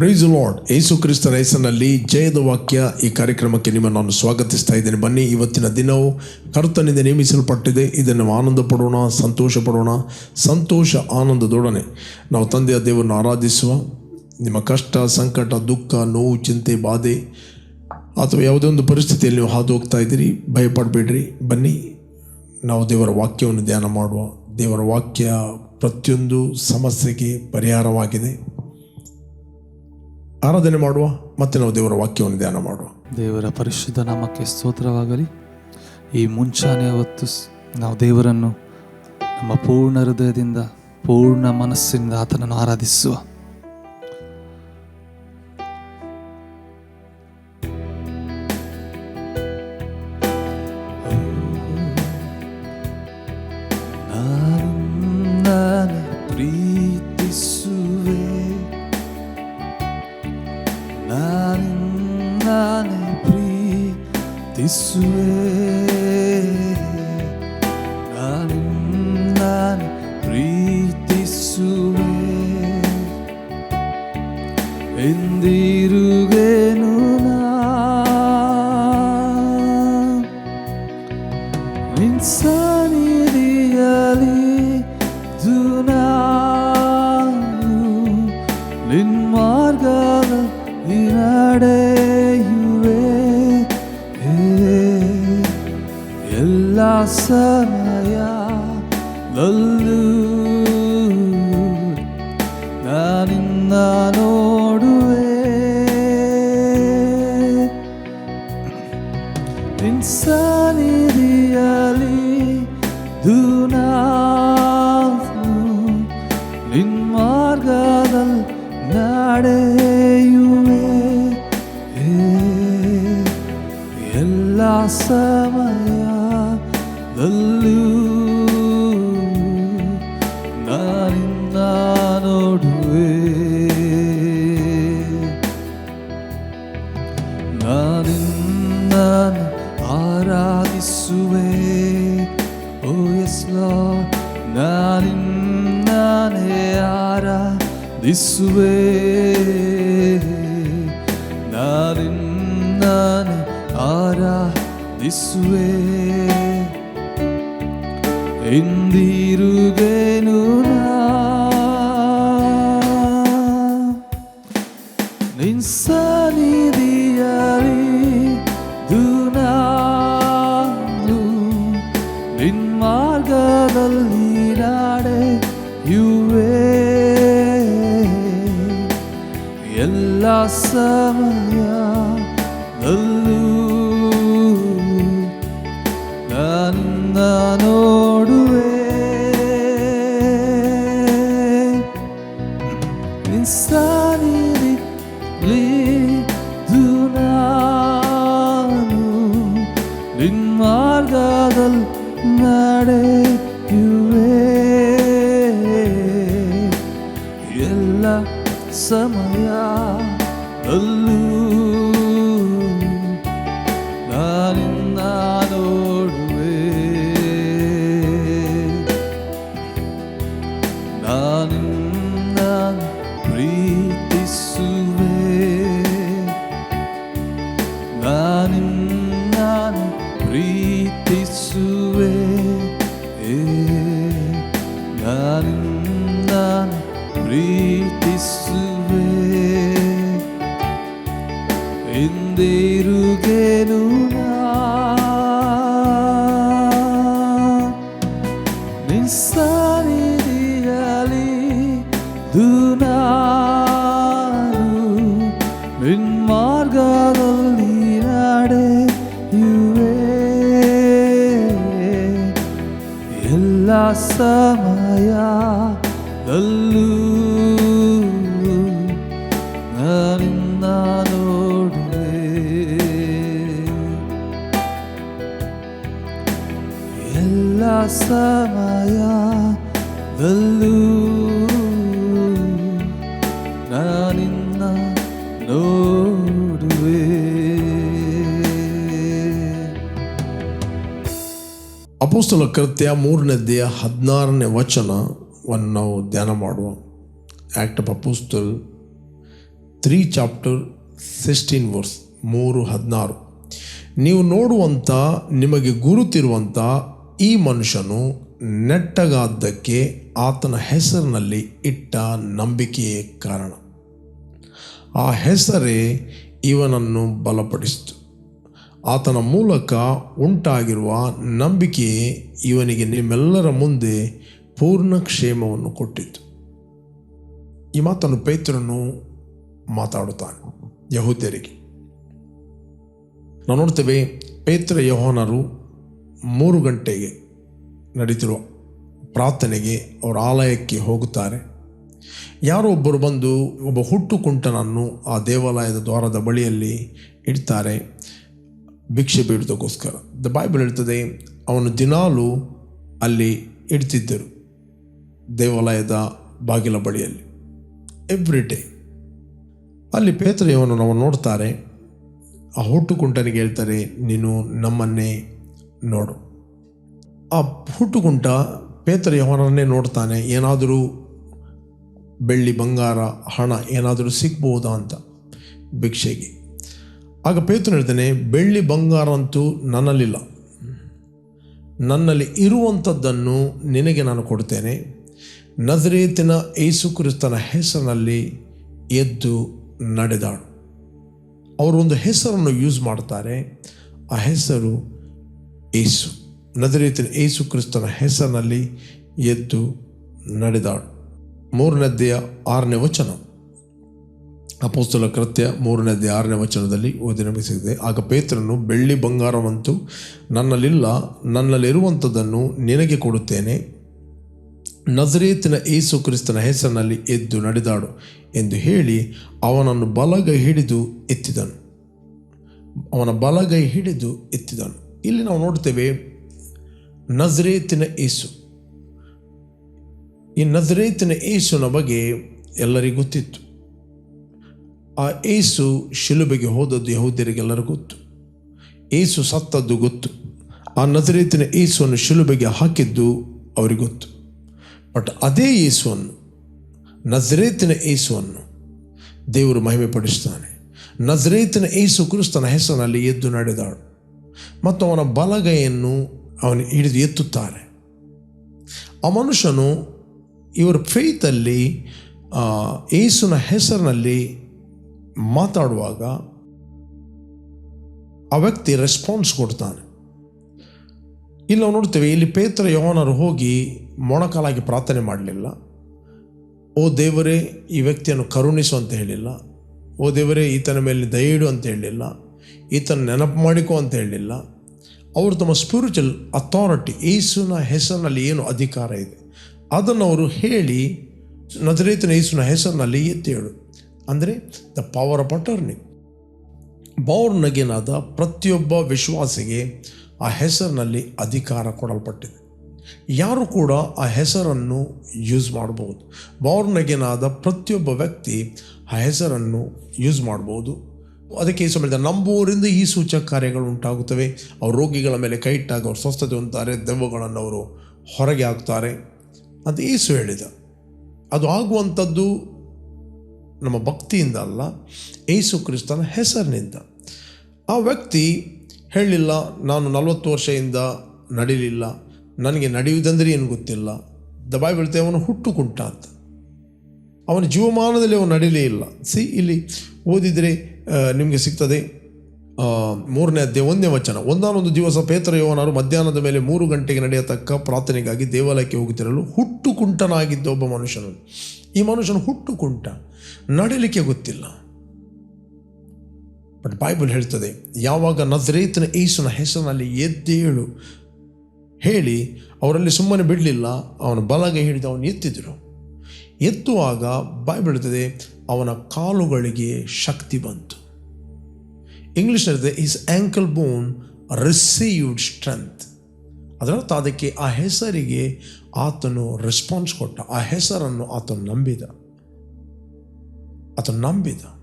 Price lord ಯೇಸು ಕ್ರಿಸ್ತನ ಹೆಸರಿನಲ್ಲಿ ಜಯದ ವಾಕ್ಯ ಈ ಕಾರ್ಯಕ್ರಮಕ್ಕೆ ನಿಮ್ಮನ್ನು ನಾನು ಸ್ವಾಗತಿಸ್ತಾ ಇದ್ದೇನೆ. ಬನ್ನಿ, ಇವತ್ತಿನ ದಿನವು ಕರ್ತನಿಂದ ನೇಮಿಸಲ್ಪಟ್ಟಿದೆ. ಇದನ್ನು ಆನಂದ ಪಡೋಣ ಸಂತೋಷ ಪಡೋಣ ಸಂತೋಷ, ಆನಂದದೊಡನೆ. ನಾವು ತಂದೆಯ ದೇವರನ್ನು ಆರಾಧಿಸುವ, ನಿಮ್ಮ ಕಷ್ಟ, ಸಂಕಟ, ದುಃಖ, ನೋವು, ಚಿಂತೆ, ಬಾಧೆ ಅಥವಾ ಯಾವುದೇ ಒಂದು ಪರಿಸ್ಥಿತಿಯಲ್ಲಿ ನೀವು ಹಾದು ಹೋಗ್ತಾ ಇದ್ದೀರಿ, ಭಯಪಡಬೇಡ್ರಿ. ಬನ್ನಿ, ನಾವು ದೇವರ ವಾಕ್ಯವನ್ನು ಧ್ಯಾನ ಮಾಡುವ. ದೇವರ ವಾಕ್ಯ ಪ್ರತಿಯೊಂದು ಸಮಸ್ಯೆಗೆ ಪರಿಹಾರವಾಗಿದೆ. ಆರಾಧನೆ ಮಾಡುವ ಮತ್ತೆ ನಾವು ದೇವರ ವಾಕ್ಯವನ್ನು ಧ್ಯಾನ ಮಾಡುವ. ದೇವರ ಪರಿಶುದ್ಧ ನಾಮಕ್ಕೆ ಸ್ತೋತ್ರವಾಗಲಿ. ಈ ಮುಂಚಾನೆ ಹೊತ್ತು ನಾವು ದೇವರನ್ನು ನಮ್ಮ ಪೂರ್ಣ ಹೃದಯದಿಂದ, ಪೂರ್ಣ ಮನಸ್ಸಿನಿಂದ ಆತನನ್ನು ಆರಾಧಿಸುವ. ನಿನ್ ಮಾರ್ಗದಲ್ಲಿ ನಡೆಯುವೆ ಹೇ, ಎಲ್ಲ ಸಮಯದಲ್ಲೂ ನಾನಿನ್ನ ನೋಡುವೆ ನಾನಿನ್ನನು ಆರಾಧಿಸುವೆ ಓ ಎಸ್ ಲಾರ್ಡ್ ನಾನಿನ್ನನೇ ಆರಾಧಿಸುವೆ ನಾನಿನ್ನನೇ ಆರಾಧಿಸುವೆ ಎಂದಿರುಗೇನು ನಾ ಎಲ್ಲ ಅಪೋಸ್ತಲ ಕೃತ್ಯ ಮೂರನೇದೆಯ ಹದಿನಾರನೇ ವಚನವನ್ನು ನಾವು ಧ್ಯಾನ ಮಾಡುವ. Act of apostle three chapter sixteen verse ಮೂರು ಹದಿನಾರು. ನೀವು ನೋಡುವಂಥ ನಿಮಗೆ ಗುರುತಿರುವಂಥ ಈ ಮನುಷ್ಯನು ನೆಟ್ಟಗಾದ್ದಕ್ಕೆ ಆತನ ಹೆಸರಿನಲ್ಲಿ ಇಟ್ಟ ನಂಬಿಕೆಯೇ ಕಾರಣ. ಆ ಹೆಸರೇ ಇವನನ್ನು ಬಲಪಡಿಸಿತು. ಆತನ ಮೂಲಕ ಉಂಟಾಗಿರುವ ನಂಬಿಕೆಯೇ ಇವನಿಗೆ ನಿಮ್ಮೆಲ್ಲರ ಮುಂದೆ ಪೂರ್ಣ ಕ್ಷೇಮವನ್ನು ಕೊಟ್ಟಿತು. ಈ ಮಾತನ್ನು ಪೈತ್ರನು ಮಾತಾಡುತ್ತಾನೆ. ಯಹೂದ್ಯರಿಗೆ. ನಾವು ನೋಡ್ತೇವೆ ಪೈತ್ರ ಯಹೋನರು ಮೂರು ಗಂಟೆಗೆ ನಡೀತಿರುವ ಪ್ರಾರ್ಥನೆಗೆ ಅವರ ಆಲಯಕ್ಕೆ ಹೋಗುತ್ತಾರೆ. ಯಾರೋ ಒಬ್ಬರು ಬಂದು ಒಬ್ಬ ಹುಟ್ಟು ಕುಂಟನನ್ನು ಆ ದೇವಾಲಯದ ದ್ವಾರದ ಬಳಿಯಲ್ಲಿ ಇಡ್ತಾರೆ. ಭಿಕ್ಷೆ ಬೀಡೋದಕ್ಕೋಸ್ಕರ ದ ಬೈಬಲ್ ಹೇಳ್ತದೆ, ಅವನು ದಿನಾಲು ಅಲ್ಲಿ ಇಡ್ತಿದ್ದರು ದೇವಾಲಯದ ಬಾಗಿಲ ಬಳಿಯಲ್ಲಿ. ಎವ್ರಿ ಡೇ ಅಲ್ಲಿ ಪೇತ್ರೆಯವನು ನಾವು ನೋಡ್ತಾರೆ. ಆ ಹುಟ್ಟು ಕುಂಟನಿಗೆ ಹೇಳ್ತಾರೆ, ನೀನು ನಮ್ಮನ್ನೇ ನೋಡು. ಆ ಹುಟ್ಟುಗುಂಟ ಪೇತ್ರ ಯವನನ್ನೇ ನೋಡ್ತಾನೆ, ಏನಾದರೂ ಬೆಳ್ಳಿ, ಬಂಗಾರ, ಹಣ ಏನಾದರೂ ಸಿಗ್ಬೋದಾ ಅಂತ ಭಿಕ್ಷೆಗೆ. ಆಗ ಪೇತ್ರ ಹೇಳ್ತಾನೆ, ಬೆಳ್ಳಿ, ಬಂಗಾರ ಅಂತೂ ನನ್ನಲ್ಲಿಲ್ಲ. ನನ್ನಲ್ಲಿ ಇರುವಂಥದ್ದನ್ನು ನಿನಗೆ ನಾನು ಕೊಡ್ತೇನೆ. ನಜರೇತಿನ ಏಸು ಕ್ರಿಸ್ತನ ಹೆಸರಿನಲ್ಲಿ ಎದ್ದು ನಡೆದಾಡು. ಅವರೊಂದು ಹೆಸರನ್ನು ಯೂಸ್ ಮಾಡ್ತಾರೆ, ಆ ಹೆಸರು ಏಸು ನಜರೇತಿನ ಏಸು ಕ್ರಿಸ್ತನ ಹೆಸರಿನಲ್ಲಿ ಎದ್ದು ನಡೆದಾಳು. ಮೂರನೇದ್ದೆಯ ಆರನೇ ವಚನ. ಅಪೋಸ್ತಲ ಕೃತ್ಯ ಮೂರನೇದ್ದೇ ಆರನೇ ವಚನದಲ್ಲಿ ಓದಿ ನಮಗೆ ಆಗ ಪೇತ್ರನು, ಬೆಳ್ಳಿ ಬಂಗಾರವಂತೂ ನನ್ನಲ್ಲಿಲ್ಲ, ನನ್ನಲ್ಲಿರುವಂಥದ್ದನ್ನು ನಿನಗೆ ಕೊಡುತ್ತೇನೆ. ನಜರೇತಿನ ಏಸು ಕ್ರಿಸ್ತನ ಹೆಸರಿನಲ್ಲಿ ಎದ್ದು ನಡೆದಾಡು ಎಂದು ಹೇಳಿ ಅವನನ್ನು ಬಲಗೈ ಹಿಡಿದು ಎತ್ತಿದನು. ಅವನ ಬಲಗೈ ಹಿಡಿದು ಎತ್ತಿದನು. ಇಲ್ಲಿ ನಾವು ನೋಡ್ತೇವೆ ನಜರೇತಿನ ಏಸು. ಈ ನಜರೇತಿನ ಏಸುನ ಬಗ್ಗೆ ಎಲ್ಲರಿಗೂ ಗೊತ್ತಿತ್ತು. ಆ ಏಸು ಶಿಲುಬೆಗೆ ಹೋದದ್ದು ಯಹೂದ್ಯರಿಗೆಲ್ಲರೂ ಗೊತ್ತು. ಏಸು ಸತ್ತದ್ದು ಗೊತ್ತು. ಆ ನಜರೇತಿನ ಏಸುವನ್ನು ಶಿಲುಬೆಗೆ ಹಾಕಿದ್ದು ಅವರಿಗೆ ಗೊತ್ತು. ಬಟ್ ಅದೇ ಏಸುವನ್ನು, ನಜರೇತಿನ ಏಸುವನ್ನು ದೇವರು ಮಹಿಮೆ ಪಡಿಸ್ತಾನೆ ನಜರೇತಿನ ಏಸು ಕ್ರಿಸ್ತನ ಹೆಸರಿನಲ್ಲಿ ಎದ್ದು ನಡೆದಾಳು. ಮತ್ತು ಅವನ ಬಲಗೈಯನ್ನು ಅವನು ಹಿಡಿದು ಎತ್ತುತ್ತಾರೆ ಆ ಮನುಷ್ಯನು ಇವರ ಫೇತಲ್ಲಿ ಏಸುನ ಹೆಸರಿನಲ್ಲಿ ಮಾತಾಡುವಾಗ ಆ ವ್ಯಕ್ತಿ ರೆಸ್ಪಾನ್ಸ್ ಕೊಡ್ತಾನೆ. ಇಲ್ಲಿ ನಾವು ನೋಡ್ತೇವೆ, ಇಲ್ಲಿ ಪೇತ್ರ ಯೋನರು ಹೋಗಿ ಮೊಣಕಾಲಾಗಿ ಪ್ರಾರ್ಥನೆ ಮಾಡಲಿಲ್ಲ. ಓ ದೇವರೇ, ಈ ವ್ಯಕ್ತಿಯನ್ನು ಕರುಣಿಸು ಅಂತ ಹೇಳಿಲ್ಲ. ಓ ದೇವರೇ, ಈತನ ಮೇಲೆ ದಯಯಿಡು ಅಂತ ಹೇಳಿಲ್ಲ. ಈತನ ನೆನಪು ಮಾಡಿಕೊ ಅಂತ ಹೇಳಲಿಲ್ಲ ಅವರು ತಮ್ಮ ಸ್ಪಿರಿಚುವಲ್ ಅಥಾರಿಟಿ ಏಸುನ ಹೆಸರಿನಲ್ಲಿ ಏನು ಅಧಿಕಾರ ಇದೆ? ಅದನ್ನು ಅವರು ಹೇಳಿ, ನಜರೇತನ ಏಸುನ ಹೆಸರಿನಲ್ಲಿ ಎತ್ತೇಳು ಅಂದರೆ ದ ಪವರ್ ಆಫ್ ಅಟರ್ನಿ ಬೌರ್ನಗೆನಾದ ಪ್ರತಿಯೊಬ್ಬ ವಿಶ್ವಾಸಿಗೆ ಆ ಹೆಸರಿನಲ್ಲಿ ಅಧಿಕಾರ ಕೊಡಲ್ಪಟ್ಟಿದೆ. ಯಾರು ಕೂಡ ಆ ಹೆಸರನ್ನು ಯೂಸ್ ಮಾಡಬಹುದು. ಬೌರ್ನಗಿನಾದ ಪ್ರತಿಯೊಬ್ಬ ವ್ಯಕ್ತಿ ಆ ಹೆಸರನ್ನು ಯೂಸ್ ಮಾಡ್ಬೋದು ಅದಕ್ಕೆ ಈ ಸಮಯದ ನಂಬುವರಿಂದ ಈ ಸೂಚಕ ಕಾರ್ಯಗಳು ಉಂಟಾಗುತ್ತವೆ. ಅವ್ರ ರೋಗಿಗಳ ಮೇಲೆ ಕೈ ಇಟ್ಟಾಗ ಅವ್ರು ಸ್ವಸ್ಥತೆ ಹೊಂದ್ತಾರೆ ದೆವ್ವಗಳನ್ನು ಅವರು ಹೊರಗೆ ಹಾಕ್ತಾರೆ ಅಂತ ಏಸು ಹೇಳಿದ. ಅದು ಆಗುವಂಥದ್ದು ನಮ್ಮ ಭಕ್ತಿಯಿಂದ ಅಲ್ಲ, ಏಸು ಕ್ರಿಸ್ತನ ಹೆಸರಿನಿಂದ. ಆ ವ್ಯಕ್ತಿ ಹೇಳಲಿಲ್ಲ ನಾನು ನಲವತ್ತು ವರ್ಷದಿಂದ ನಡೀಲಿಲ್ಲ, ನನಗೆ ನಡೆಯುವುದಂದ್ರೆ ಏನು ಗೊತ್ತಿಲ್ಲ. ದ ಬೀಳ್ತೆ ಅವನು ಹುಟ್ಟು ಕುಂಟ ಅಂತ ಅವನ ಜೀವಮಾನದಲ್ಲಿ ಅವನು ನಡೀಲೇ ಇಲ್ಲ. ಸಿ ಇಲ್ಲಿ ಓದಿದರೆ ನಿಮಗೆ ಸಿಗ್ತದೆ. ಮೂರನೇ ಅಧ್ಯಾಯ ಒಂದನೇ ವಚನ. ಒಂದಾನೊಂದು ದಿವಸ ಪೇತ್ರ ಯೋವನರು ಮಧ್ಯಾಹ್ನದ ಮೇಲೆ ಮೂರು ಗಂಟೆಗೆ ನಡೆಯತಕ್ಕ ಪ್ರಾರ್ಥನೆಗಾಗಿ ದೇವಾಲಯಕ್ಕೆ ಹೋಗುತ್ತಿರಲು ಹುಟ್ಟು ಕುಂಟನಾಗಿದ್ದ ಒಬ್ಬ ಮನುಷ್ಯನು. ಈ ಮನುಷ್ಯನು ಹುಟ್ಟು ಕುಂಟ ನಡೀಲಿಕ್ಕೆ ಗೊತ್ತಿಲ್ಲ. ಬಟ್ ಬೈಬಲ್ ಹೇಳ್ತದೆ, ಯಾವಾಗ ನಜರೇತನ ಏಸುನ ಹೆಸರಿನಲ್ಲಿ ಎದ್ದೇಳು, ಹೇಳಿ ಅವರಲ್ಲಿ ಸುಮ್ಮನೆ ಬಿಡಲಿಲ್ಲ, ಅವನ ಬಲಗೈ ಹಿಡಿದು ಅವನು ಎತ್ತಿದ್ರು. ಎತ್ತುವಾಗ ಹೇಳ್ತದೆ, ಅವನ ಕಾಲುಗಳಿಗೆ ಶಕ್ತಿ ಬಂತು. ಇಂಗ್ಲಿಷ್ ಹೇಳ್ತದೆ is ankle bone received strength ಅದರರ್ಥ ಅದಕ್ಕೆ ಆ ಹೆಸರಿಗೆ ಆತನು ರೆಸ್ಪಾನ್ಸ್ ಕೊಟ್ಟ. ಆ ಹೆಸರನ್ನು ಆತನು ನಂಬಿದ. ಆತನು ನಂಬಿದ.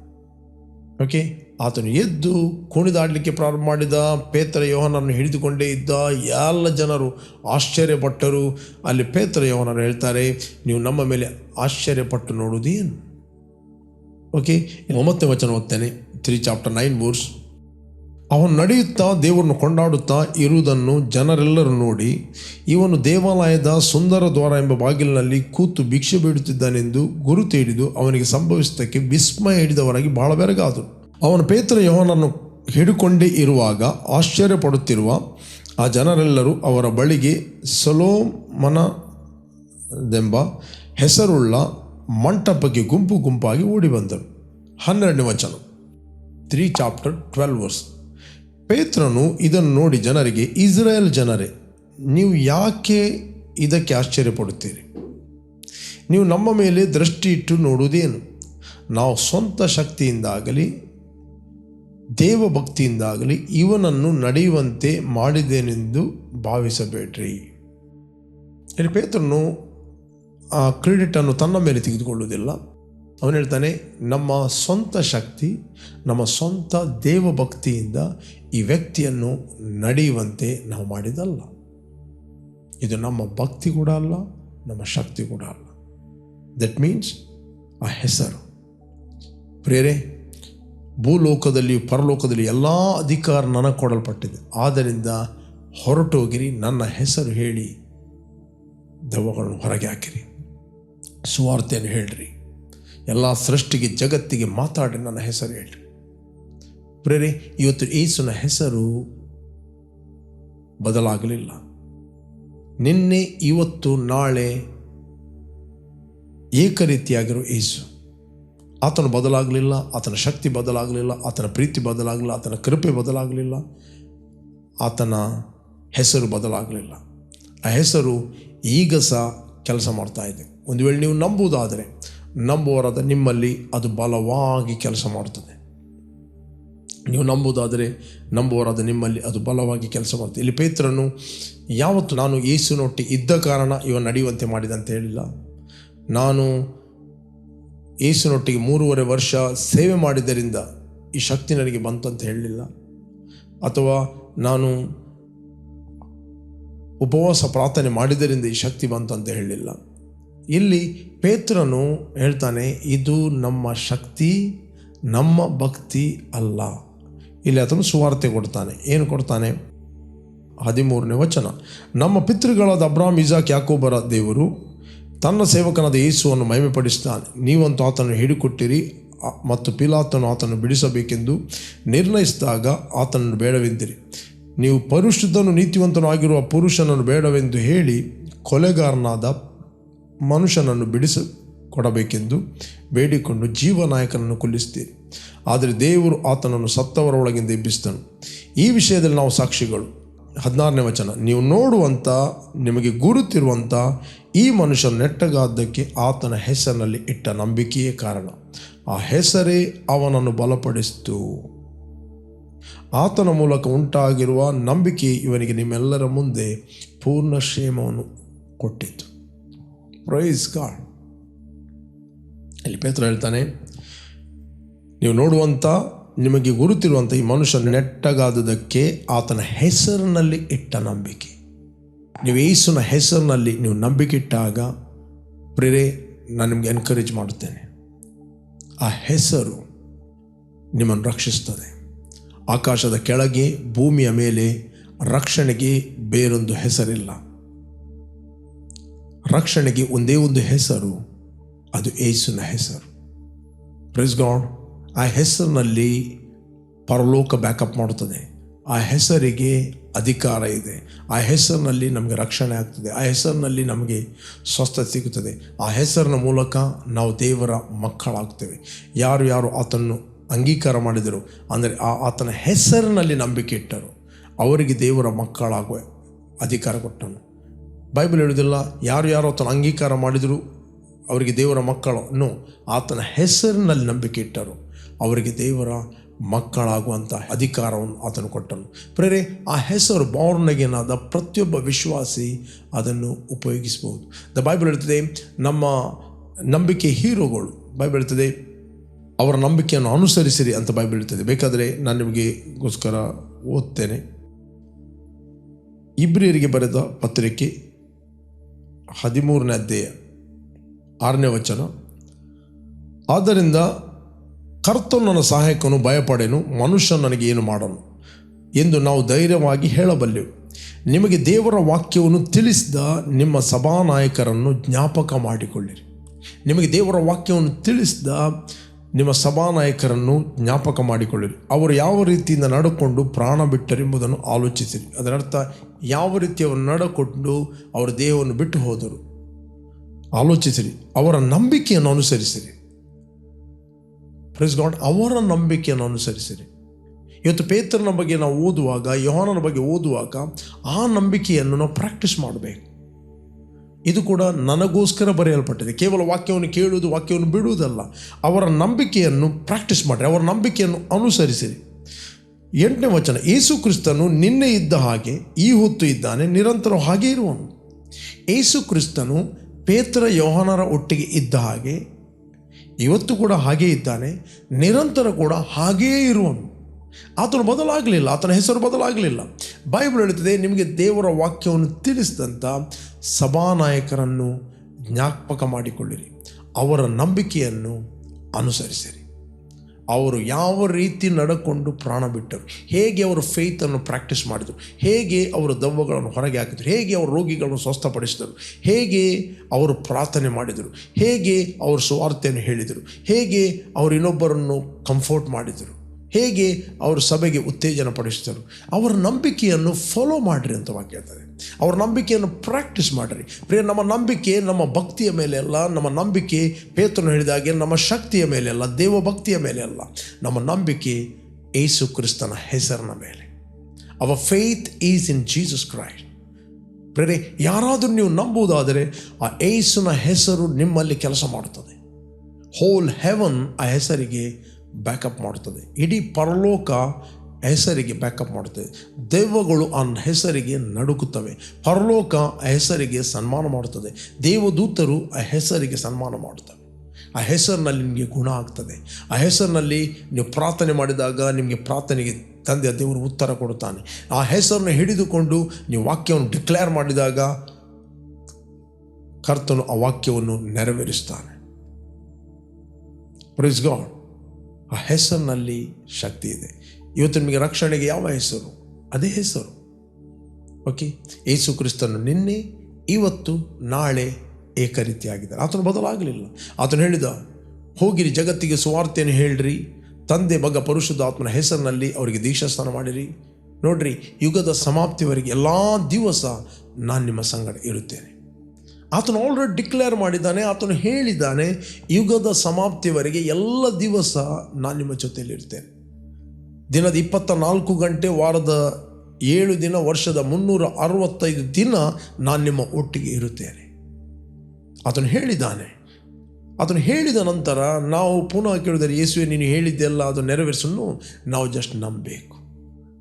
ಓಕೆ ಆತನು ಎದ್ದು ಕುಣಿದಾಡಲಿಕ್ಕೆ ಪ್ರಾರಂಭ ಮಾಡಿದ. ಪೇತ್ರ ಯೋಹನನ್ನು ಹಿಡಿದುಕೊಂಡೇ ಇದ್ದ. ಎಲ್ಲ ಜನರು ಆಶ್ಚರ್ಯಪಟ್ಟರು. ಅಲ್ಲಿ ಪೇತ್ರ ಯೋಹನರು ಹೇಳ್ತಾರೆ, ನೀವು ನಮ್ಮ ಮೇಲೆ ಆಶ್ಚರ್ಯಪಟ್ಟು ನೋಡುವುದೇನು ಓಕೆ ಒಂಬತ್ತನೇ ವಚನ ಓದ್ತೇನೆ. ತ್ರೀ ಚಾಪ್ಟರ್ ನೈನ್ ವರ್ಸ್ ಅವನು ನಡೆಯುತ್ತಾ, ದೇವರನ್ನು ಕೊಂಡಾಡುತ್ತಾ ಇರುವುದನ್ನು ಜನರೆಲ್ಲರೂ ನೋಡಿ, ಇವನು ದೇವಾಲಯದ ಸುಂದರ ದ್ವಾರ ಎಂಬ ಬಾಗಿಲಿನಲ್ಲಿ ಕೂತು ಭಿಕ್ಷೆ ಬೇಡುತ್ತಿದ್ದಾನೆಂದು ಗುರುತು ಹಿಡಿದು ಅವನಿಗೆ ಸಂಭವಿಸಿದ್ದಕ್ಕೆ ವಿಸ್ಮಯ ಹಿಡಿದವರಾಗಿ ಬಹಳ ಬೆರಗಾದರು ಅವನು ಪೇತ್ರ ಯೋಹನನ್ನು ಹಿಡಿಕೊಂಡೇ ಇರುವಾಗ ಆಶ್ಚರ್ಯಪಡುತ್ತಿರುವ ಆ ಜನರೆಲ್ಲರೂ ಅವರ ಬಳಿಗೆ ಸಲೋಮನದೆಂಬ ಹೆಸರುಳ್ಳ ಮಂಟಪಕ್ಕೆ ಗುಂಪು ಗುಂಪಾಗಿ ಓಡಿ ಬಂದರು. ಹನ್ನೆರಡನೇ ವಚನ. ತ್ರೀ ಚಾಪ್ಟರ್ ಟ್ವೆಲ್ವ್ ವರ್ಸ್ ಪೇತ್ರನು ಇದನ್ನು ನೋಡಿ ಜನರಿಗೆ ಇಸ್ರೇಲ್ ಜನರೇ, ನೀವು ಯಾಕೆ ಇದಕ್ಕೆ ಆಶ್ಚರ್ಯಪಡುತ್ತೀರಿ? ನೀವು ನಮ್ಮ ಮೇಲೆ ದೃಷ್ಟಿ ಇಟ್ಟು ನೋಡುವುದೇನು? ನಾವು ಸ್ವಂತ ಶಕ್ತಿಯಿಂದಾಗಲಿ, ದೇವಭಕ್ತಿಯಿಂದಾಗಲಿ ಇವನನ್ನು ನಡೆಯುವಂತೆ ಮಾಡಿದ್ದೇನೆಂದು ಭಾವಿಸಬೇಡ್ರಿ. ಇಲ್ಲಿ ಪೇತ್ರನು ಆ ಕ್ರೆಡಿಟನ್ನು ತನ್ನ ಮೇಲೆ ತೆಗೆದುಕೊಳ್ಳುವುದಿಲ್ಲ. ಅವನು ಹೇಳ್ತಾನೆ, ನಮ್ಮ ಸ್ವಂತ ಶಕ್ತಿ, ನಮ್ಮ ಸ್ವಂತ ದೇವಭಕ್ತಿಯಿಂದ ಈ ವ್ಯಕ್ತಿಯನ್ನು ನಡೆಯುವಂತೆ ನಾವು ಮಾಡಿದಲ್ಲ. ಇದು ನಮ್ಮ ಭಕ್ತಿ ಕೂಡ ಅಲ್ಲ, ನಮ್ಮ ಶಕ್ತಿ ಕೂಡ ಅಲ್ಲ. ದಟ್ ಮೀನ್ಸ್ ಆ ಹೆಸರು. ಪ್ರೇರೆ ಭೂಲೋಕದಲ್ಲಿಯೂ ಪರಲೋಕದಲ್ಲಿ ಎಲ್ಲ ಅಧಿಕಾರ ನನಗೆ ಕೊಡಲ್ಪಟ್ಟಿದೆ. ಆದ್ದರಿಂದ ಹೊರಟೋಗಿರಿ, ನನ್ನ ಹೆಸರು ಹೇಳಿ ದೆವ್ವಗಳನ್ನು ಹೊರಗೆ ಹಾಕಿರಿ. ಸುವಾರ್ತೆಯನ್ನು ಹೇಳ್ರಿ. ಎಲ್ಲ ಸೃಷ್ಟಿಗೆ, ಜಗತ್ತಿಗೆ ಮಾತಾಡಿ ನನ್ನ ಹೆಸರು ಹೇಳಿ ಪ್ರೇರೆ, ಇವತ್ತು ಏಸುನ ಹೆಸರು ಬದಲಾಗಲಿಲ್ಲ. ನಿನ್ನೆ, ಇವತ್ತು, ನಾಳೆ ಏಕರೀತಿಯಾಗಿರೋ ಏಸು ಆತನು ಬದಲಾಗಲಿಲ್ಲ, ಆತನ ಶಕ್ತಿ ಬದಲಾಗಲಿಲ್ಲ, ಆತನ ಪ್ರೀತಿ ಬದಲಾಗಲಿಲ್ಲ, ಆತನ ಕೃಪೆ ಬದಲಾಗಲಿಲ್ಲ. ಆತನ ಹೆಸರು ಬದಲಾಗಲಿಲ್ಲ. ಆ ಹೆಸರು ಈಗ ಸಹ ಕೆಲಸ ಮಾಡ್ತಾ ಇದೆ. ಒಂದು ವೇಳೆ ನೀವು ನಂಬುವುದಾದರೆ ನಂಬುವರಾದ ನಿಮ್ಮಲ್ಲಿ ಅದು ಬಲವಾಗಿ ಕೆಲಸ ಮಾಡುತ್ತದೆ. ನೀವು ನಂಬುವುದಾದರೆ ನಂಬುವರಾದ ನಿಮ್ಮಲ್ಲಿ ಅದು ಬಲವಾಗಿ ಕೆಲಸ ಮಾಡ್ತದೆ ಇಲ್ಲಿ ಪೇತ್ರನು, ಯಾವತ್ತು ನಾನು ಯೇಸುನೊಟ್ಟಿ ಇದ್ದ ಕಾರಣ ಇವ ನಡೆಯುವಂತೆ ಮಾಡಿದಂತ ಹೇಳಿಲ್ಲ. ನಾನು ಯೇಸುನೊಟ್ಟಿಗೆ ಮೂರುವರೆ ವರ್ಷ ಸೇವೆ ಮಾಡಿದ್ದರಿಂದ ಈ ಶಕ್ತಿ ನನಗೆ ಬಂತು ಅಂತ ಹೇಳಲಿಲ್ಲ. ಅಥವಾ ನಾನು ಉಪವಾಸ ಪ್ರಾರ್ಥನೆ ಮಾಡಿದ್ದರಿಂದ ಈ ಶಕ್ತಿ ಬಂತು ಅಂತ ಹೇಳಲಿಲ್ಲ. ಇಲ್ಲಿ ಪೇತ್ರನು ಹೇಳ್ತಾನೆ, ಇದು ನಮ್ಮ ಶಕ್ತಿ, ನಮ್ಮ ಭಕ್ತಿ ಅಲ್ಲ. ಇಲ್ಲಿ ಅದನ್ನು ಸುವಾರ್ತೆ ಕೊಡ್ತಾನೆ. ಏನು ಕೊಡ್ತಾನೆ? ಹದಿಮೂರನೇ ವಚನ. ನಮ್ಮ ಪಿತೃಗಳಾದ ಅಬ್ರಾಮ್ ಇಜಾಕ್ ಯಾಕೋಬರ ದೇವರು ತನ್ನ ಸೇವಕನಾದ ಯೇಸುವನ್ನು ಮಹಿಮೆಪಡಿಸ್ತಾನೆ. ನೀವಂತೂ ಆತನು ಹಿಡಿಕೊಟ್ಟಿರಿ ಮತ್ತು ಪಿಲಾತನು ಆತನು ಬಿಡಿಸಬೇಕೆಂದು ನಿರ್ಣಯಿಸಿದಾಗ ಆತನನ್ನು ಬೇಡವೆಂದಿರಿ. ನೀವು ಪರಿಶುದ್ಧನು ನೀತಿವಂತನು ಆಗಿರುವ ಪುರುಷನನ್ನು ಬೇಡವೆಂದು ಹೇಳಿ ಕೊಲೆಗಾರನಾದ ಮನುಷ್ಯನನ್ನು ಬಿಡಿಸಿ ಕೊಡಬೇಕೆಂದು ಬೇಡಿಕೊಂಡು ಜೀವನಾಯಕನನ್ನು ಕೊಲ್ಲಿಸ್ತೀರಿ ಆದರೆ ದೇವರು ಆತನನ್ನು ಸತ್ತವರೊಳಗಿಂದ ಎಬ್ಬಿಸಿದನು ಈ ವಿಷಯದಲ್ಲಿ ನಾವು ಸಾಕ್ಷಿಗಳು. ಹದಿನಾರನೇ ವಚನ, ನೀವು ನೋಡುವಂಥ, ನಿಮಗೆ ಗುರುತಿರುವಂಥ ಈ ಮನುಷ್ಯ ನೆಟ್ಟಗಾದ್ದಕ್ಕೆ ಆತನ ಹೆಸರಿನಲ್ಲಿ ಇಟ್ಟ ನಂಬಿಕೆಯೇ ಕಾರಣ. ಆ ಹೆಸರೇ ಅವನನ್ನು ಬಲಪಡಿಸಿತು. ಆತನ ಮೂಲಕ ಉಂಟಾಗಿರುವ ನಂಬಿಕೆ ಇವನಿಗೆ ನಿಮ್ಮೆಲ್ಲರ ಮುಂದೆ ಪೂರ್ಣ ಕ್ಷೇಮವನ್ನು ಕೊಟ್ಟಿತು. ಪ್ರೈಸ್ ಗಾಡ್ ಇಲ್ಲಿ ಪೇತ್ರ ಹೇಳ್ತಾನೆ, ನೀವು ನೋಡುವಂಥ ನಿಮಗೆ ಗುರುತಿರುವಂಥ ಈ ಮನುಷ್ಯ ನೆಟ್ಟಗಾದುದಕ್ಕೆ ಆತನ ಹೆಸರಿನಲ್ಲಿ ಇಟ್ಟ ನಂಬಿಕೆ. ನೀವು ಯೇಸುನ ಹೆಸರಿನಲ್ಲಿ ನೀವು ನಂಬಿಕೆ ಇಟ್ಟಾಗ ಪ್ರೇರೆ ನಾನು ನಿಮಗೆ ಎನ್ಕರೇಜ್ ಮಾಡುತ್ತೇನೆ. ಆ ಹೆಸರು ನಿಮ್ಮನ್ನು ರಕ್ಷಿಸ್ತದೆ ಆಕಾಶದ ಕೆಳಗೆ ಭೂಮಿಯ ಮೇಲೆ ರಕ್ಷಣೆಗೆ ಬೇರೊಂದು ಹೆಸರಿಲ್ಲ. ರಕ್ಷಣೆಗೆ ಒಂದೇ ಒಂದು ಹೆಸರು, ಅದು ಏಸುನ ಹೆಸರು. ಪ್ರೈಸ್ ಗಾಡ್ ಆ ಹೆಸರಿನಲ್ಲಿ ಪರಲೋಕ ಬ್ಯಾಕಪ್ ಮಾಡುತ್ತದೆ. ಆ ಹೆಸರಿಗೆ ಅಧಿಕಾರ ಇದೆ. ಆ ಹೆಸರಿನಲ್ಲಿ ನಮಗೆ ರಕ್ಷಣೆ ಆಗ್ತದೆ. ಆ ಹೆಸರಿನಲ್ಲಿ ನಮಗೆ ಸ್ವಸ್ಥ ಸಿಗುತ್ತದೆ. ಆ ಹೆಸರಿನ ಮೂಲಕ ನಾವು ದೇವರ ಮಕ್ಕಳಾಗ್ತೇವೆ. ಯಾರು ಯಾರು ಆತನ್ನು ಅಂಗೀಕಾರ ಮಾಡಿದರು ಅಂದರೆ ಆ ಆತನ ಹೆಸರಿನಲ್ಲಿ ನಂಬಿಕೆ ಇಟ್ಟರು. ಅವರಿಗೆ ದೇವರ ಮಕ್ಕಳಾಗುವ ಅಧಿಕಾರ ಕೊಟ್ಟನು. ಬೈಬಲ್ ಹೇಳುವುದಿಲ್ಲ, ಯಾರು ಯಾರು ಆತನ ಅಂಗೀಕಾರ ಮಾಡಿದರು, ಅವರಿಗೆ ದೇವರ ಮಕ್ಕಳನ್ನು ಆತನ ಹೆಸರಿನಲ್ಲಿ ನಂಬಿಕೆ ಇಟ್ಟರು. ಅವರಿಗೆ ದೇವರ ಮಕ್ಕಳಾಗುವಂಥ ಅಧಿಕಾರವನ್ನು ಆತನು ಕೊಟ್ಟನು. ಪ್ರೇರೆ, ಆ ಹೆಸರು ಬಾರ್ನಗೇನಾದ ಪ್ರತಿಯೊಬ್ಬ ವಿಶ್ವಾಸಿ ಅದನ್ನು ಉಪಯೋಗಿಸಬಹುದು. ದ ಬೈಬಲ್ ಹೇಳ್ತದೆ, ನಮ್ಮ ನಂಬಿಕೆ ಹೀರೋಗಳು. ಬೈಬಲ್ ಹೇಳ್ತದೆ, ಅವರ ನಂಬಿಕೆಯನ್ನು ಅನುಸರಿಸಿರಿ ಅಂತ ಬೈಬಲ್ ಹೇಳ್ತದೆ. ಬೇಕಾದರೆ ನಾನು ನಿಮಗೆ ಗೋಸ್ಕರ ಓದ್ತೇನೆ. ಇಬ್ರಿಯರಿಗೆ ಬರೆದ ಪತ್ರಿಕೆ ಹದಿಮೂರನೇ ಅಧ್ಯಾಯ ಆರನೇ ವಚನ. ಆದ್ದರಿಂದ ಕರ್ತನು ನನ್ನ ಸಹಾಯಕನು, ಭಯಪಡೆನು ಮನುಷ್ಯ ನನಗೆ ಏನು ಮಾಡನು ಎಂದು ನಾವು ಧೈರ್ಯವಾಗಿ ಹೇಳಬಲ್ಲೆವು. ನಿಮಗೆ ದೇವರ ವಾಕ್ಯವನ್ನು ತಿಳಿಸಿದ ನಿಮ್ಮ ಸಭಾನಾಯಕರನ್ನು ಜ್ಞಾಪಕ ಮಾಡಿಕೊಳ್ಳಿರಿ. ನಿಮಗೆ ದೇವರ ವಾಕ್ಯವನ್ನು ತಿಳಿಸಿದ ನಿಮ್ಮ ಸಭಾನಾಯಕರನ್ನು ಜ್ಞಾಪಕ ಮಾಡಿಕೊಳ್ಳಿರಿ. ಅವರು ಯಾವ ರೀತಿಯಿಂದ ನಡ್ಕೊಂಡು ಪ್ರಾಣ ಬಿಟ್ಟರೆಂಬುದನ್ನು ಆಲೋಚಿಸಿರಿ. ಅದರರ್ಥ, ಯಾವ ರೀತಿ ಅವರು ನಡ್ಕೊಂಡು ಅವರ ದೇಹವನ್ನು ಬಿಟ್ಟು ಹೋದರು ಆಲೋಚಿಸಿರಿ. ಅವರ ನಂಬಿಕೆಯನ್ನು ಅನುಸರಿಸಿರಿ. ಪ್ರೆಸ್ ಗಾಡ್ ಅವರ ನಂಬಿಕೆಯನ್ನು ಅನುಸರಿಸಿರಿ. ಇವತ್ತು ಪೇತ್ರನ ಬಗ್ಗೆ ನಾವು ಓದುವಾಗ, ಯೋಹಾನನ ಬಗ್ಗೆ ಓದುವಾಗ ಆ ನಂಬಿಕೆಯನ್ನು ನಾವು ಪ್ರಾಕ್ಟೀಸ್ ಮಾಡಬೇಕು. ಇದು ಕೂಡ ನನಗೋಸ್ಕರ ಬರೆಯಲ್ಪಟ್ಟಿದೆ. ಕೇವಲ ವಾಕ್ಯವನ್ನು ಕೇಳುವುದು, ವಾಕ್ಯವನ್ನು ಬಿಡುವುದಲ್ಲ. ಅವರ ನಂಬಿಕೆಯನ್ನು ಪ್ರಾಕ್ಟೀಸ್ ಮಾಡಿರಿ, ಅವರ ನಂಬಿಕೆಯನ್ನು ಅನುಸರಿಸಿರಿ. ಎಂಟನೇ ವಚನ, ಏಸು ಕ್ರಿಸ್ತನು ನಿನ್ನೆ ಇದ್ದ ಹಾಗೆ ಈ ಹೊತ್ತು ಇದ್ದಾನೆ, ನಿರಂತರ ಹಾಗೆ ಇರುವನು. ಏಸು ಕ್ರಿಸ್ತನು ಪೇತ್ರ ಯೋಹನರ ಒಟ್ಟಿಗೆ ಇದ್ದ ಹಾಗೆ, ಇವತ್ತು ಕೂಡ ಹಾಗೇ ಇದ್ದಾನೆ, ನಿರಂತರ ಕೂಡ ಹಾಗೆಯೇ ಇರುವನು. ಆತನು ಬದಲಾಗಲಿಲ್ಲ, ಆತನ ಹೆಸರು ಬದಲಾಗಲಿಲ್ಲ. ಬೈಬಲ್ ಹೇಳುತ್ತದೆ, ನಿಮಗೆ ದೇವರ ವಾಕ್ಯವನ್ನು ತಿಳಿಸಿದಂಥ ಸಭಾನಾಯಕರನ್ನು ಜ್ಞಾಪಕ ಮಾಡಿಕೊಳ್ಳಿರಿ. ಅವರ ನಂಬಿಕೆಯನ್ನು ಅನುಸರಿಸಿರಿ. ಅವರು ಯಾವ ರೀತಿ ನಡ್ಕೊಂಡು ಪ್ರಾಣ ಬಿಟ್ಟರು, ಹೇಗೆ ಅವರು ಫೇತನ್ನು ಪ್ರಾಕ್ಟೀಸ್ ಮಾಡಿದರು, ಹೇಗೆ ಅವರು ದವ್ವಗಳನ್ನು ಹೊರಗೆ ಹಾಕಿದರು, ಹೇಗೆ ಅವರು ರೋಗಿಗಳನ್ನು ಸ್ವಸ್ಥಪಡಿಸಿದರು, ಹೇಗೆ ಅವರು ಪ್ರಾರ್ಥನೆ ಮಾಡಿದರು, ಹೇಗೆ ಅವರು ಸುವಾರ್ತೆಯನ್ನು ಹೇಳಿದರು, ಹೇಗೆ ಅವರು ಇನ್ನೊಬ್ಬರನ್ನು ಕಂಫರ್ಟ್ ಮಾಡಿದರು. ಹೇಗೆ ಅವರು ಸಭೆಗೆ ಉತ್ತೇಜನ ಪಡಿಸ್ತಾರೆ? ಅವರ ನಂಬಿಕೆಯನ್ನು ಫಾಲೋ ಮಾಡಿರಿ ಅಂತ ವಾಕ್ಯ ಹೇಳ್ತಾರೆ. ಅವರ ನಂಬಿಕೆಯನ್ನು ಪ್ರಾಕ್ಟೀಸ್ ಮಾಡಿರಿ. ಪ್ರಿಯ, ನಮ್ಮ ನಂಬಿಕೆ ನಮ್ಮ ಭಕ್ತಿಯ ಮೇಲೆ ಅಲ್ಲ ನಮ್ಮ ನಂಬಿಕೆ ಪೇತ್ರನು ಹೇಳಿದಾಗೆ ನಮ್ಮ ಶಕ್ತಿಯ ಮೇಲೆ ಅಲ್ಲ ದೇವಭಕ್ತಿಯ ಮೇಲೆ ಅಲ್ಲ ನಮ್ಮ ನಂಬಿಕೆ ಏಸು ಕ್ರಿಸ್ತನ ಹೆಸರಿನ ಮೇಲೆ. ಅವ faith is in Jesus Christ ಪ್ರೇರೆ ಯಾರಾದರೂ ನೀವು ನಂಬುವುದಾದರೆ ಆ ಏಸುನ ಹೆಸರು ನಿಮ್ಮಲ್ಲಿ ಕೆಲಸ ಮಾಡುತ್ತದೆ. ಹೋಲ್ ಹೆವನ್ ಆ ಹೆಸರಿಗೆ ಬ್ಯಾಕಪ್ ಮಾಡುತ್ತದೆ ಇಡೀ ಪರಲೋಕ ಹೆಸರಿಗೆ ಬ್ಯಾಕಪ್ ಮಾಡುತ್ತದೆ ದೆವ್ವಗಳು ಆ ಹೆಸರಿಗೆ ನಡುಕುತ್ತವೆ. ಪರಲೋಕ ಆ ಹೆಸರಿಗೆ ಸನ್ಮಾನ ಮಾಡುತ್ತದೆ ದೇವದೂತರು ಆ ಹೆಸರಿಗೆ ಸನ್ಮಾನ ಮಾಡುತ್ತವೆ ಆ ಹೆಸರಿನಲ್ಲಿ ನಿಮಗೆ ಗುಣ ಆಗ್ತದೆ. ಆ ಹೆಸರಿನಲ್ಲಿ ನೀವು ಪ್ರಾರ್ಥನೆ ಮಾಡಿದಾಗ ನಿಮಗೆ ಪ್ರಾರ್ಥನೆಗೆ ತಂದೆ ದೇವರು ಉತ್ತರ ಕೊಡುತ್ತಾನೆ. ಆ ಹೆಸರನ್ನು ಹಿಡಿದುಕೊಂಡು ನೀವು ವಾಕ್ಯವನ್ನು ಡಿಕ್ಲೇರ್ ಮಾಡಿದಾಗ ಕರ್ತನು ಆ ವಾಕ್ಯವನ್ನು ನೆರವೇರಿಸ್ತಾನೆ ಪ್ರೈಸ್ ಗಾಡ್ ಆ ಹೆಸರಿನಲ್ಲಿ ಶಕ್ತಿ ಇದೆ. ಇವತ್ತು ನಿಮಗೆ ರಕ್ಷಣೆಗೆ ಯಾವ ಹೆಸರು? ಅದೇ ಹೆಸರು. ಓಕೆ ಯೇಸು ಕ್ರಿಸ್ತನು ನಿನ್ನೆ, ಇವತ್ತು, ನಾಳೆ ಏಕರೀತಿಯಾಗಿದ್ದಾರೆ. ಆತನು ಬದಲಾಗಲಿಲ್ಲ. ಆತನು ಹೇಳಿದ, ಹೋಗಿರಿ, ಜಗತ್ತಿಗೆ ಸುವಾರ್ತೆಯನ್ನು ಹೇಳ್ರಿ. ತಂದೆ, ಮಗ ಪರಿಶುದ್ಧ ಆತ್ಮನ ಹೆಸರಿನಲ್ಲಿ ಅವರಿಗೆ ದೀಕ್ಷಾಸ್ನಾನ ಮಾಡಿರಿ. ನೋಡ್ರಿ, ಯುಗದ ಸಮಾಪ್ತಿವರೆಗೆ ಎಲ್ಲ ದಿವಸ ನಾನು ನಿಮ್ಮ ಸಂಗಡ ಇರುತ್ತೇನೆ. ಆತನು ಆಲ್ರೆಡಿ ಡಿಕ್ಲೇರ್ ಮಾಡಿದ್ದಾನೆ, ಆತನು ಹೇಳಿದ್ದಾನೆ, ಯುಗದ ಸಮಾಪ್ತಿವರೆಗೆ ಎಲ್ಲ ದಿವಸ ನಾನು ನಿಮ್ಮ ಜೊತೆಯಲ್ಲಿ ಇರ್ತೇನೆ. ದಿನದ ಇಪ್ಪತ್ತ ನಾಲ್ಕು ಗಂಟೆ, ವಾರದ ಏಳು ದಿನ, ವರ್ಷದ ಮುನ್ನೂರ ಅರವತ್ತೈದು ದಿನ ನಾನು ನಿಮ್ಮ ಒಟ್ಟಿಗೆ ಇರುತ್ತೇನೆ. ಆತನು ಹೇಳಿದ್ದಾನೆ. ಅದನ್ನು ಹೇಳಿದ ನಂತರ ನಾವು ಪುನಃ ಕೇಳಿದರೆ, ಯೇಸುವೆ, ನೀನು ಹೇಳಿದ್ದೆಲ್ಲ ಅದು ನೆರವೇರಿಸನ್ನು ನಾವು ಜಸ್ಟ್ ನಂಬಬೇಕು.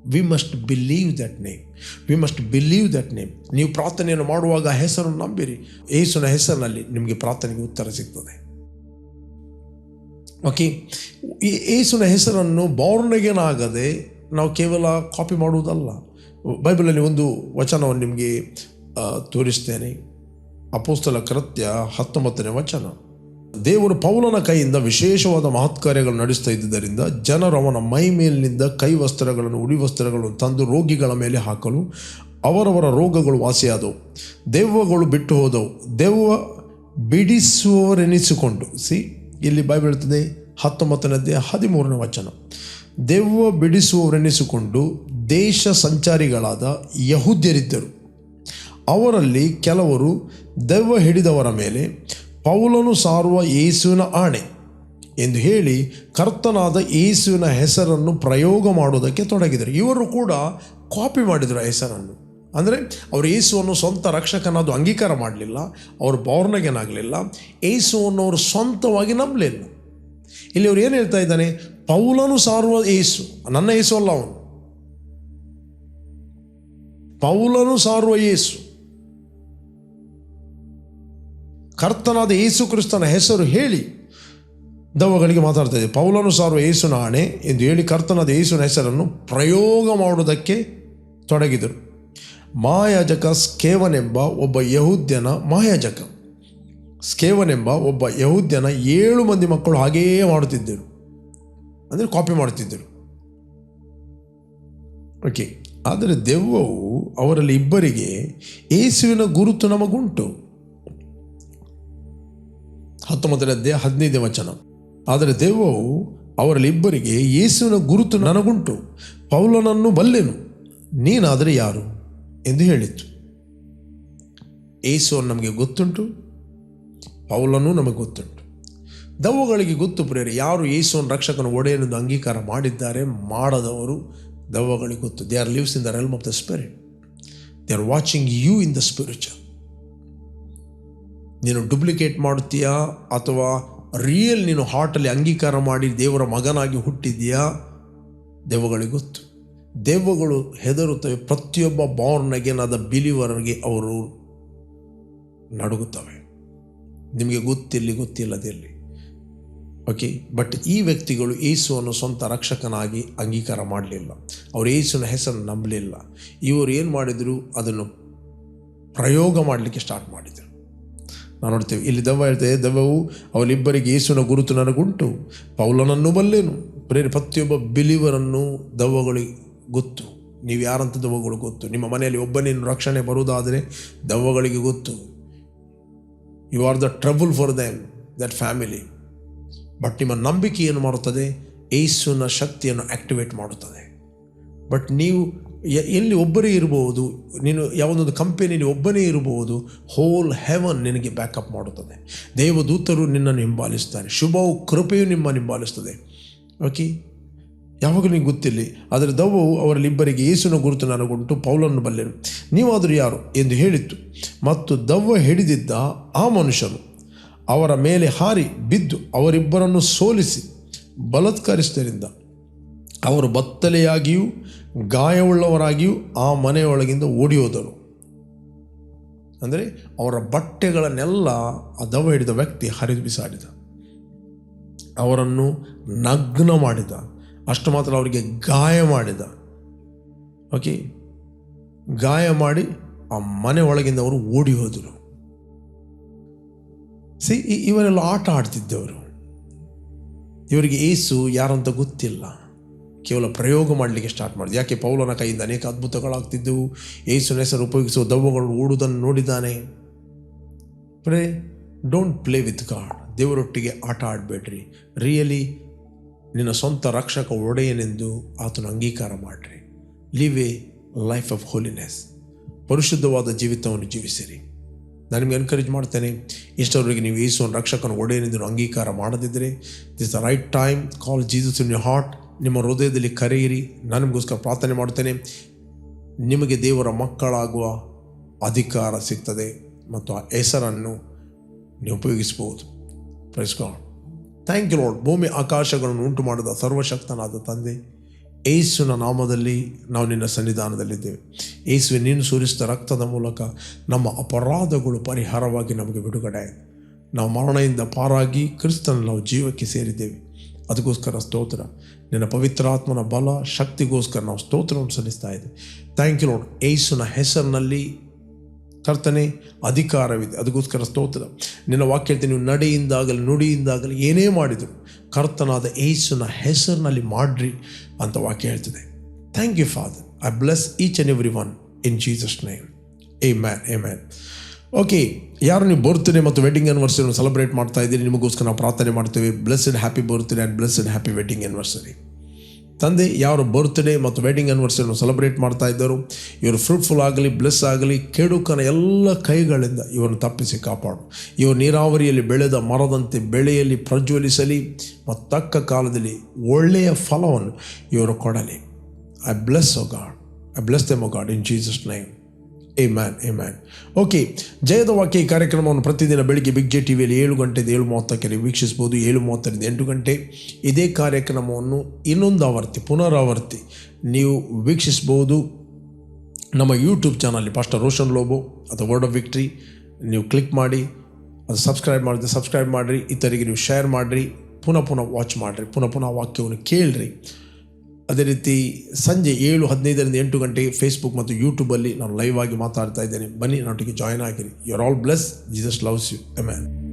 We must believe that name we must believe that name ನೀವು ಪ್ರಾರ್ಥನೆಯನ್ನು ಮಾಡುವಾಗ ಹೆಸರನ್ನು ನಂಬಿರಿ. ಯೇಸುನ ಹೆಸರಿನಲ್ಲಿ ನಿಮಗೆ ಪ್ರಾರ್ಥನೆಗೆ ಉತ್ತರ ಸಿಗ್ತದೆ. ಓಕೆ ಈ ಯೇಸುನ ಹೆಸರನ್ನು ಆಗದೆ ನಾವು ಕೇವಲ ಕಾಪಿ ಮಾಡುವುದಲ್ಲ. ಬೈಬಲಲ್ಲಿ ಒಂದು ವಚನವನ್ನು ನಿಮಗೆ ತೋರಿಸ್ತೇನೆ. ಅಪೋಸ್ತಲ ಕೃತ್ಯ ಹತ್ತೊಂಬತ್ತನೇ ವಚನ. ದೇವರು ಪೌಲನ ಕೈಯಿಂದ ವಿಶೇಷವಾದ ಮಹತ್ಕಾರ್ಯಗಳು ನಡೆಸ್ತಾ ಇದ್ದುದರಿಂದ ಜನರು ಅವನ ಮೈ ಮೇಲಿನಿಂದ ಕೈ ವಸ್ತ್ರಗಳನ್ನು, ಉಡಿ ವಸ್ತ್ರಗಳನ್ನು ತಂದು ರೋಗಿಗಳ ಮೇಲೆ ಹಾಕಲು ಅವರವರ ರೋಗಗಳು ವಾಸಿಯಾದವು. ದೆವ್ವಗಳು ಬಿಟ್ಟು ಹೋದವು. ದೆವ್ವ ಬಿಡಿಸುವವರೆನಿಸಿಕೊಂಡು ಸಿ, ಇಲ್ಲಿ ಬಾಯಿ ಹೇಳ್ತದೆ ಹತ್ತೊಂಬತ್ತನೇದೇ ಹದಿಮೂರನೇ ವಚನ. ದೆವ್ವ ಬಿಡಿಸುವವರೆನಿಸಿಕೊಂಡು ದೇಶ ಸಂಚಾರಿಗಳಾದ ಯಹುದ್ಯರಿದ್ದರು. ಅವರಲ್ಲಿ ಕೆಲವರು ದೆವ್ವ ಹಿಡಿದವರ ಮೇಲೆ ಪೌಲನು ಸಾರುವ ಯೇಸುವಿನ ಆಣೆ ಎಂದು ಹೇಳಿ ಕರ್ತನಾದ ಯೇಸುವಿನ ಹೆಸರನ್ನು ಪ್ರಯೋಗ ಮಾಡುವುದಕ್ಕೆ ತೊಡಗಿದರು. ಇವರು ಕೂಡ ಕಾಪಿ ಮಾಡಿದರು ಹೆಸರನ್ನು. ಅಂದರೆ ಅವರು ಯೇಸುವನ್ನು ಸ್ವಂತ ರಕ್ಷಕನಾದ ಅಂಗೀಕಾರ ಮಾಡಲಿಲ್ಲ, ಅವರು ಬೌರ್ನಗೇನಾಗಲಿಲ್ಲ, ಯೇಸುವನ್ನು ಅವರು ಸ್ವಂತವಾಗಿ ನಂಬಲಿಲ್ಲ. ಇಲ್ಲಿ ಅವ್ರು ಏನು ಹೇಳ್ತಾ ಇದ್ದಾನೆ? ಪೌಲನು ಸಾರುವ ಯೇಸು, ನನ್ನ ಯೇಸು ಅಲ್ಲ ಅವನು. ಪೌಲನು ಸಾರುವ ಯೇಸು. ಕರ್ತನಾದ ಯೇಸು ಕ್ರಿಸ್ತನ ಹೆಸರು ಹೇಳಿ ದವಗಳಿಗೆ ಮಾತಾಡ್ತಾ ಇದೆ. ಪೌಲನು ಸಾರುವ ಯೇಸುನ ಆಣೆ ಎಂದು ಹೇಳಿ ಕರ್ತನಾದ ಯೇಸುನ ಹೆಸರನ್ನು ಪ್ರಯೋಗ ಮಾಡುವುದಕ್ಕೆ ತೊಡಗಿದರು. ಮಾಯಾಜಕ ಸ್ಕೇವನೆಂಬ ಒಬ್ಬ ಯಹೂದ್ಯನ ಮಾಯಾಜಕ. ಸ್ಕೇವನೆಂಬ ಒಬ್ಬ ಯಹೂದ್ಯನ ಏಳು ಮಂದಿ ಮಕ್ಕಳು ಹಾಗೆಯೇ ಮಾಡುತ್ತಿದ್ದರು. ಅಂದರೆ ಕಾಪಿ ಮಾಡುತ್ತಿದ್ದರು. ಓಕೆ ಆದರೆ ದೆವ್ವವು ಅವರಲ್ಲಿ ಇಬ್ಬರಿಗೆ ಏಸುವಿನ ಗುರುತು ನಮಗುಂಟು. ಹತ್ತೊಂಬತ್ತನೇ ಹದಿನೈದನೇ ವಚನ. ಆದರೆ ದೆವ್ವವು ಅವರಲ್ಲಿ ಇಬ್ಬರಿಗೆ ಯೇಸುವಿನ ಗುರುತು ನನಗುಂಟು. ಪೌಲನನ್ನು ಬಲ್ಲೆನು, ನೀನಾದರೆ ಯಾರು ಎಂದು ಹೇಳಿತ್ತು ಏಸು ನಮಗೆ ಗೊತ್ತುಂಟು, ಪೌಲನೂ ನಮಗೆ ಗೊತ್ತುಂಟು. ದವ್ವಗಳಿಗೆ ಗೊತ್ತು ಪ್ರೇರಿ ಯಾರು ಯೇಸುವನ್ನು ರಕ್ಷಕನ ಒಡೆಯನೆಂದು ಅಂಗೀಕಾರ ಮಾಡಿದ್ದಾರೆ ಮಾಡದವರು ದವ್ವಗಳಿಗೆ ಗೊತ್ತು. They are lives in the realm of the spirit they are watching you in the spiritual ನೀನು ಡುಪ್ಲಿಕೇಟ್ ಮಾಡುತ್ತೀಯಾ? ಅಥವಾ ರಿಯಲ್ ನೀನು ಹಾರ್ಟಲ್ಲಿ ಅಂಗೀಕಾರ ಮಾಡಿ ದೇವರ ಮಗನಾಗಿ ಹುಟ್ಟಿದೆಯಾ ದೆವ್ವಗಳಿಗೆ ಗೊತ್ತು. ದೆವ್ವಗಳು ಹೆದರುತ್ತವೆ. ಪ್ರತಿಯೊಬ್ಬ ಬಾರ್ನ್ ಅಗೇನ್ ಆದ ಬಿಲಿವರ್ಗೆ ಅವರು ನಡುಗುತ್ತವೆ. ನಿಮಗೆ ಗೊತ್ತಿರಲಿ ಗೊತ್ತಿಲ್ಲದಿರಲಿ ಓಕೆ ಬಟ್ ಈ ವ್ಯಕ್ತಿಗಳು ಏಸುವನ್ನು ಸ್ವಂತ ರಕ್ಷಕನಾಗಿ ಅಂಗೀಕಾರ ಮಾಡಲಿಲ್ಲ. ಅವರು ಏಸುವಿನ ಹೆಸರನ್ನು ನಂಬಲಿಲ್ಲ. ಇವರು ಏನು ಮಾಡಿದರು? ಅದನ್ನು ಪ್ರಯೋಗ ಮಾಡಲಿಕ್ಕೆ ಸ್ಟಾರ್ಟ್ ಮಾಡಿದರು. ನಾವು ನೋಡ್ತೇವೆ, ಇಲ್ಲಿ ದೆವ್ವ ಹೇಳ್ತೇವೆ ದೆವ್ವವು ಅವರಿಬ್ಬರಿಗೆ ಯೇಸುವಿನ ಗುರುತು ನನಗುಂಟು. ಪೌಲನನ್ನು ಬಲ್ಲೇನು. ಪ್ರೇರಿ ಪ್ರತಿಯೊಬ್ಬ ಬಿಲಿವರನ್ನು ದೆವ್ವಗಳಿಗೆ ಗೊತ್ತು. ನೀವು ಯಾರಂತ ದೆವ್ವಗಳು ಗೊತ್ತು? ನಿಮ್ಮ ಮನೆಯಲ್ಲಿ ಒಬ್ಬನೇನು ರಕ್ಷಣೆ ಬರುವುದಾದರೆ ದೆವ್ವಗಳಿಗೆ ಗೊತ್ತು. You are the trouble for them that family but ನಿಮ್ಮ ನಂಬಿಕೆ ಏನು ಮಾಡುತ್ತದೆ? ಏಸುವಿನ ಶಕ್ತಿಯನ್ನು ಆಕ್ಟಿವೇಟ್ ಮಾಡುತ್ತದೆ. ಬಟ್ ನೀವು ಎಲ್ಲಿ ಒಬ್ಬರೇ ಇರಬಹುದು ನೀನು ಯಾವೊಂದೊಂದು ಕಂಪನಿಯಲ್ಲಿ ಒಬ್ಬನೇ ಇರಬಹುದು ಹೋಲ್ ಹೆವನ್ ನಿನಗೆ ಬ್ಯಾಕಪ್ ಮಾಡುತ್ತದೆ. ದೇವದೂತರು ನಿನ್ನನ್ನು ಹಿಂಬಾಲಿಸ್ತಾರೆ ಶುಭವು, ಕೃಪೆಯು ನಿಮ್ಮನ್ನು ಹಿಂಬಾಲಿಸ್ತದೆ ಓಕೆ ಯಾವಾಗಲೂ ನಿಂಗೆ ಗೊತ್ತಿಲ್ಲ ಆದರೆ ದವ್ವವು ಅವರಲ್ಲಿ ಇಬ್ಬರಿಗೆ ಯೇಸುವಿನ ಗುರುತು ನನಗುಂಟು ಪೌಲನ್ನು ಬಲ್ಲೆನು. ನೀವಾದರೂ ಯಾರು ಎಂದು ಹೇಳಿತ್ತು. ಮತ್ತು ದವ್ವ ಹಿಡಿದಿದ್ದ ಆ ಮನುಷ್ಯನು ಅವರ ಮೇಲೆ ಹಾರಿ ಬಿದ್ದು ಅವರಿಬ್ಬರನ್ನು ಸೋಲಿಸಿ ಬಲಾತ್ಕರಿಸಿದ್ದರಿಂದ ಅವರು ಬತ್ತಲೆಯಾಗಿಯೂ ಗಾಯವುಳ್ಳವರಾಗಿಯೂ ಆ ಮನೆಯೊಳಗಿಂದ ಓಡಿ ಹೋದರು ಅಂದರೆ ಅವರ ಬಟ್ಟೆಗಳನ್ನೆಲ್ಲ ಆ ದವ ಹಿಡಿದ ವ್ಯಕ್ತಿ ಹರಿದು ಬಿಸಾಡಿದ. ಅವರನ್ನು ನಗ್ನ ಮಾಡಿದ. ಅಷ್ಟು ಮಾತ್ರ ಅವರಿಗೆ ಗಾಯ ಮಾಡಿದ. ಓಕೆ? ಗಾಯ ಮಾಡಿ ಆ ಮನೆ ಒಳಗಿಂದ ಅವರು ಓಡಿ ಹೋದರು ಸಿ ಇವರೆಲ್ಲ ಆಟ ಆಡ್ತಿದ್ದವರು. ಇವರಿಗೆ ಏಸು ಯಾರಂತ ಗೊತ್ತಿಲ್ಲ. ಕೇವಲ ಪ್ರಯೋಗ ಮಾಡಲಿಕ್ಕೆ ಸ್ಟಾರ್ಟ್ ಮಾಡಿದೆ. ಯಾಕೆ ಪೌಲನ ಕೈಯಿಂದ ಅನೇಕ ಅದ್ಭುತಗಳಾಗ್ತಿದ್ದವು. ಯೇಸುನ ಹೆಸರು ಉಪಯೋಗಿಸುವ ದವ್ವಗಳು ಓಡುವುದನ್ನು ನೋಡಿದ್ದಾನೆ. Pray don't play with God ದೇವರೊಟ್ಟಿಗೆ ಆಟ ಆಡಬೇಡ್ರಿ. ರಿಯಲಿ ನಿನ್ನ ಸ್ವಂತ ರಕ್ಷಕ ಒಡೆಯನೆಂದು ಆತನ ಅಂಗೀಕಾರ ಮಾಡಿರಿ. Live a life of holiness ಪರಿಶುದ್ಧವಾದ ಜೀವಿತವನ್ನು ಜೀವಿಸಿರಿ. ನಾನು ನಿಮಗೆ ಎನ್ಕರೇಜ್ ಮಾಡ್ತೇನೆ. ಇಷ್ಟವರೆಗೆ ನೀವು ಯೇಸುವನ್ನು ರಕ್ಷಕನ ಒಡೆಯನೆಂದು ಅಂಗೀಕಾರ ಮಾಡದಿದ್ದರೆ this the right time call Jesus in your heart ನಿಮ್ಮ ಹೃದಯದಲ್ಲಿ ಕರೆಯಿರಿ, ನನಗೋಸ್ಕರ ಪ್ರಾರ್ಥನೆ ಮಾಡ್ತೇನೆ ನಿಮಗೆ ದೇವರ ಮಕ್ಕಳಾಗುವ ಅಧಿಕಾರ ಸಿಗ್ತದೆ ಮತ್ತು ಆ ಹೆಸರನ್ನು ನೀವು ಉಪಯೋಗಿಸ್ಬೋದು praise God thank you Lord ಭೂಮಿ ಆಕಾಶಗಳನ್ನು ಉಂಟು ಮಾಡಿದ ಸರ್ವಶಕ್ತನಾದ ತಂದೆ ಏಸುವಿನ ನಾಮದಲ್ಲಿ ನಾವು ನಿನ್ನ ಸನ್ನಿಧಾನದಲ್ಲಿದ್ದೇವೆ. ಏಸುವೆ ನೀನು ಸುರಿಸಿದ ರಕ್ತದ ಮೂಲಕ ನಮ್ಮ ಅಪರಾಧಗಳು ಪರಿಹಾರವಾಗಿ ನಮಗೆ ಬಿಡುಗಡೆ. ನಾವು ಮರಣದಿಂದ ಪಾರಾಗಿ ಕ್ರಿಸ್ತನ ನಾವು ಜೀವಕ್ಕೆ ಸೇರಿದ್ದೇವೆ. ಅದಕ್ಕೋಸ್ಕರ ಸ್ತೋತ್ರ. ನಿನ್ನ ಪವಿತ್ರಾತ್ಮನ ಬಲ ಶಕ್ತಿಗೋಸ್ಕರ ನಾವು ಸ್ತೋತ್ರವನ್ನು ಸಲ್ಲಿಸ್ತಾ ಇದ್ದೀವಿ. ಥ್ಯಾಂಕ್ ಯು ಲಾರ್ಡ್ ಏಸುನ ಹೆಸರಿನಲ್ಲಿ ಕರ್ತನೆ, ಅಧಿಕಾರವಿದೆ. ಅದಕ್ಕೋಸ್ಕರ ಸ್ತೋತ್ರ. ನಿನ್ನ ವಾಕ್ಯ ನೀವು ನಡೆಯಿಂದಾಗಲಿ, ನುಡಿಯಿಂದಾಗಲಿ, ಏನೇ ಮಾಡಿದರು ಕರ್ತನಾದ ಏಸುನ ಹೆಸರಿನಲ್ಲಿ ಮಾಡ್ರಿ ಅಂತ ವಾಕ್ಯ ಹೇಳ್ತದೆ. Thank you father I bless each and every one in Jesus name amen amen okay ಯಾರು ನೀವು ಬರ್ತ್ಡೇ ಮತ್ತು ವೆಡ್ಡಿಂಗ್ ಆ್ಯನಿವರ್ಸರಿಯನ್ನು ಸೆಲೆಬ್ರೇಟ್ ಮಾಡ್ತಾ ಇದ್ದೀರಿ, ನಿಮಗೋಸ್ಕರ ನಾವು ಪ್ರಾರ್ಥನೆ ಮಾಡ್ತೇವೆ. Blessed happy birthday and blessed happy wedding anniversary ತಂದೆ, ಯಾರು ಬರ್ತ್ಡೇ ಮತ್ತು ವೆಡ್ಡಿಂಗ್ ಆ್ಯನಿವರ್ಸರಿಯನ್ನು ಸೆಲೆಬ್ರೇಟ್ ಮಾಡ್ತಾ ಇದ್ದರು, ಇವರು ಫ್ರೂಟ್ಫುಲ್ ಆಗಲಿ ಬ್ಲೆಸ್ ಆಗಲಿ ಕೆಡುಕನ ಎಲ್ಲ ಕೈಗಳಿಂದ ಇವರನ್ನು ತಪ್ಪಿಸಿ ಕಾಪಾಡು. ಇವರು ನೀರಾವರಿಯಲ್ಲಿ ಬೆಳೆದ ಮರದಂತೆ ಬೆಳೆಯಲ್ಲಿ ಪ್ರಜ್ವಲಿಸಲಿ ಮತ್ತು ತಕ್ಕ ಕಾಲದಲ್ಲಿ ಒಳ್ಳೆಯ ಫಲವನ್ನು ಇವರು ಕೊಡಲಿ. I bless O God I bless them O God in Jesus name amen okay ಜಯದ ವಾಕ್ಯ ಈ ಕಾರ್ಯಕ್ರಮವನ್ನು ಪ್ರತಿದಿನ ಬೆಳಿಗ್ಗೆ ಬಿಗ್ ಜೆ ಟಿ ವಿಯಲ್ಲಿ ಏಳು ಗಂಟೆಯಿಂದ ಏಳು ಮೂವತ್ತಕ್ಕೆ ವೀಕ್ಷಿಸ್ಬೋದು ಏಳು ಮೂವತ್ತರಿಂದ ಎಂಟು ಗಂಟೆ ಇದೇ ಕಾರ್ಯಕ್ರಮವನ್ನು ಇನ್ನೊಂದು ಆವರ್ತಿ ಪುನರಾವರ್ತಿ ನೀವು ವೀಕ್ಷಿಸ್ಬೋದು ನಮ್ಮ ಯೂಟ್ಯೂಬ್ ಚಾನಲ್ಲಿ ಪಾಸ್ಟರ್ ರೋಷನ್ ಲೋಬೋ ಅಥವಾ ವರ್ಡ್ ಆಫ್ ವಿಕ್ಟ್ರಿ ನೀವು ಕ್ಲಿಕ್ ಮಾಡಿ, ಅದು ಸಬ್ಸ್ಕ್ರೈಬ್ ಮಾಡಿದ್ರೆ ಸಬ್ಸ್ಕ್ರೈಬ್ ಮಾಡಿರಿ, ಇತರಿಗೆ ನೀವು ಶೇರ್ ಮಾಡಿರಿ, ಪುನಃ ಪುನಃ ವಾಚ್ ಮಾಡಿರಿ, ಪುನಃ ಪುನಃ ವಾಕ್ಯವನ್ನು ಕೇಳಿರಿ. ಅದೇ ರೀತಿ ಸಂಜೆ ಏಳು ಹದಿನೈದರಿಂದ ಎಂಟು ಗಂಟೆಗೆ ಫೇಸ್ಬುಕ್ ಮತ್ತು ಯೂಟ್ಯೂಬಲ್ಲಿ ನಾನು ಲೈವ್ ಆಗಿ ಮಾತಾಡ್ತಾ ಇದ್ದೇನೆ. ಬನ್ನಿ ನನ್ನೊಟ್ಟಿಗೆ ಜಾಯ್ನ್ ಆಗಿರಿ. You are all bless Jesus loves you amen